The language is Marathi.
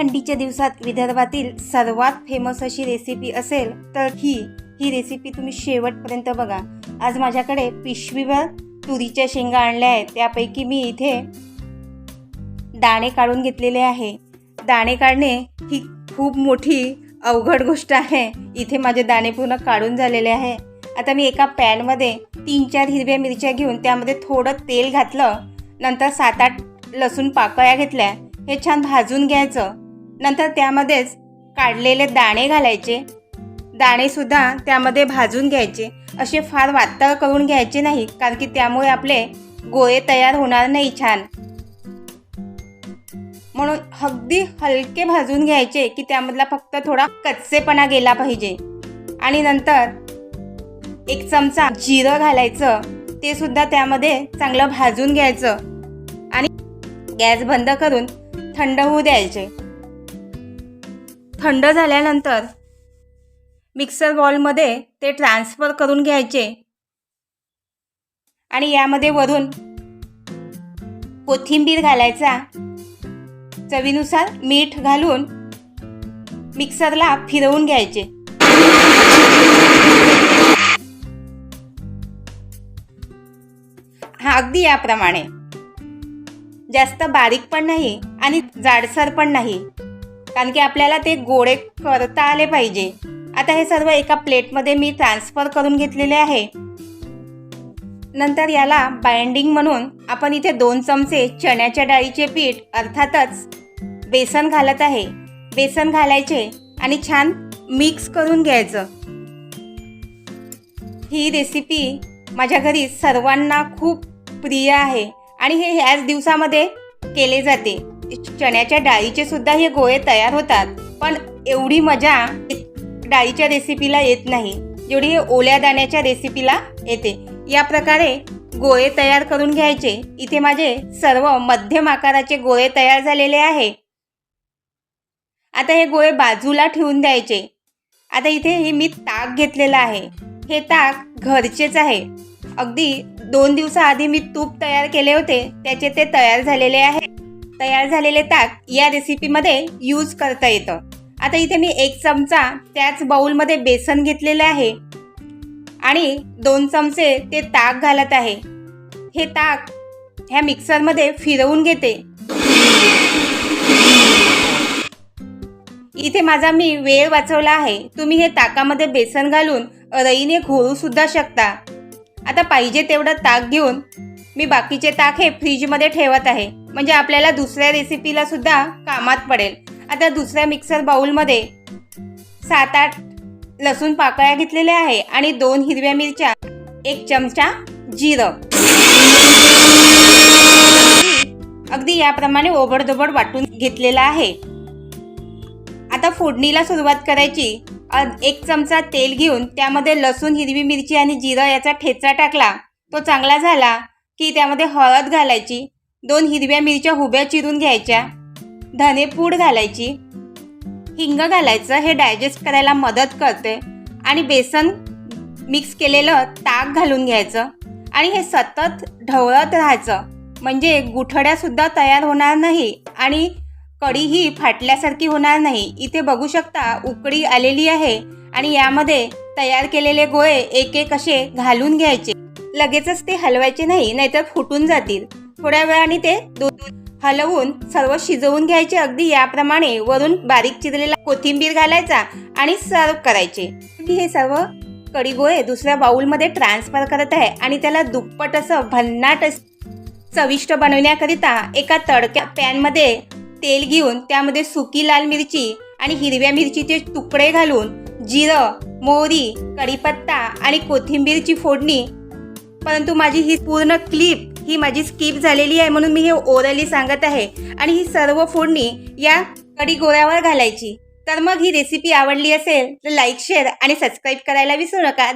थंडीच्या दिवसात विदर्भातील सर्वात फेमस अशी रेसिपी असेल तर ही. ही रेसिपी तुम्ही शेवटपर्यंत बघा. आज माझ्याकडे पिशवीवर तुरीच्या शेंगा आणल्या आहेत. त्यापैकी मी इथे दाणे काढून घेतलेले आहे. दाणे काढणे ही खूप मोठी अवघड गोष्ट आहे. इथे माझे दाणे पूर्ण काढून झालेले आहे. आता मी एका पॅनमध्ये तीन चार हिरव्या मिरच्या घेऊन त्यामध्ये थोडं तेल घातलं. नंतर सात आठ लसूण पाकळ्या घेतल्या. हे छान भाजून घ्यायचं. नंतर त्यामध्येच काढलेले दाणे घालायचे. दाणेसुद्धा त्यामध्ये भाजून घ्यायचे. असे फार वातळ करून घ्यायचे नाही कारण की त्यामुळे आपले गोळे तयार होणार नाही छान. म्हणून अगदी हलके भाजून घ्यायचे की त्यामधला फक्त थोडा कच्चेपणा गेला पाहिजे. आणि नंतर एक चमचा जिरं घालायचं. ते सुद्धा त्यामध्ये चांगलं भाजून घ्यायचं. आणि गॅस बंद करून थंड होऊ द्यायचे. थंड झाल्यानंतर मिक्सर बॉलमध्ये ते ट्रान्सफर करून घ्यायचे. आणि यामध्ये वरून कोथिंबीर घालायचा. चवीनुसार मीठ घालून मिक्सरला फिरवून घ्यायचे. हा अगदी याप्रमाणे. जास्त बारीक पण नाही आणि जाडसर पण नाही. कारण की आपल्याला ते गोळे करता आले पाहिजे. आता हे सर्व एका प्लेटमध्ये मी ट्रान्सफर करून घेतलेले आहे. नंतर याला बाइंडिंग म्हणून आपण इथे दोन चमचे चण्याच्या डाळीचे पीठ अर्थातच बेसन घालत आहे. बेसन घालायचे आणि छान मिक्स करून घ्यायचं. ही रेसिपी माझ्या घरी सर्वांना खूप प्रिय आहे आणि हे ह्याच दिवसामध्ये केले जाते. चण्याच्या डाळीचे सुद्धा हे गोळे तयार होतात. पण एवढी मजा डाळीच्या रेसिपीला येत नाही. जेवढी ओल्या दाण्याच्या रेसिपीला येते. या प्रकारे गोळे तयार करून घ्यायचे. इथे माझे सर्व मध्यम आकाराचे गोळे तयार झालेले आहे. आता हे गोळे बाजूला ठेवून द्यायचे. आता इथे हे मी ताक घेतलेलं आहे. हे ताक घरचेच आहे. अगदी दोन दिवसाआधी मी तूप तयार केले होते. त्याचे ते तयार झालेले आहे. तयार झालेले ताक या रेसिपीमध्ये यूज करता येतं. आता इथे मी एक चमचा त्याच बाऊलमध्ये बेसन घेतलेलं आहे. आणि दोन चमचे ते ताक घालत आहे. हे ताक ह्या मिक्सरमध्ये फिरवून घेते. इथे माझा मी वेळ वाचवला आहे. तुम्ही हे ताकामध्ये बेसन घालून रईने घोळू सुद्धा शकता. आता पाहिजे तेवढं ताक घेऊन मी बाकीचे ताक हे फ्रीजमध्ये ठेवत आहे. म्हणजे आपल्याला दुसऱ्या रेसिपीला सुद्धा कामात पडेल. आता दुसऱ्या मिक्सर बाउलमध्ये सात आठ लसूण पाकळ्या घेतलेल्या आहे आणि दोन हिरव्या मिरच्या एक चमचा जिरं. अगदी याप्रमाणे ओबडधोबड वाटून घेतलेला आहे. आता फोडणीला सुरुवात करायची. अ- एक चमचा तेल घेऊन त्यामध्ये लसूण हिरवी मिरची आणि जिरं याचा ठेचा टाकला. तो चांगला झाला की त्यामध्ये हळद घालायची. दोन हिरव्या मिरच्या हुब्या चिरून घ्यायच्या. धनेपूड घालायची. हिंग घालायचं हे डायजेस्ट करायला मदत करते. आणि बेसन मिक्स केलेलं ताक घालून घ्यायचं. आणि हे सतत ढवळत राहायचं. म्हणजे गुठड्यासुद्धा तयार होणार नाही आणि कढीही फाटल्यासारखी होणार नाही. इथे बघू शकता उकडी आलेली आहे. आणि यामध्ये तयार केलेले गोळे एक एक असे घालून घ्यायचे. लगेचच ते हलवायचे नाही नाहीतर फुटून जातील. थोड्या वेळाने ते दूध हलवून सर्व शिजवून घ्यायचे. अगदी याप्रमाणे वरून बारीक चिरलेला कोथिंबीर घालायचा आणि सर्व करायचे. हे सर्व कढी गोळे दुसऱ्या बाऊलमध्ये ट्रान्सफर करत आहे आणि त्याला दुप्पट असं भन्नाट असं चविष्ट बनवण्याकरिता एका तडक्या पॅनमध्ये तेल घेऊन त्यामध्ये सुकी लाल मिरची आणि हिरव्या मिरचीचे तुकडे घालून जिरं मोहरी कढीपत्ता आणि कोथिंबीरची फोडणी. परंतु माझी ही पूर्ण क्लिप ही माझी स्किप झालेली आहे म्हणून मी हे ओरली सांगत आहे. आणि ही सर्व फोडणी या कडी गोऱ्यावर घालायची. तर मग ही रेसिपी आवडली असेल तर लाईक शेअर आणि सबस्क्राईब करायला विसरू नका.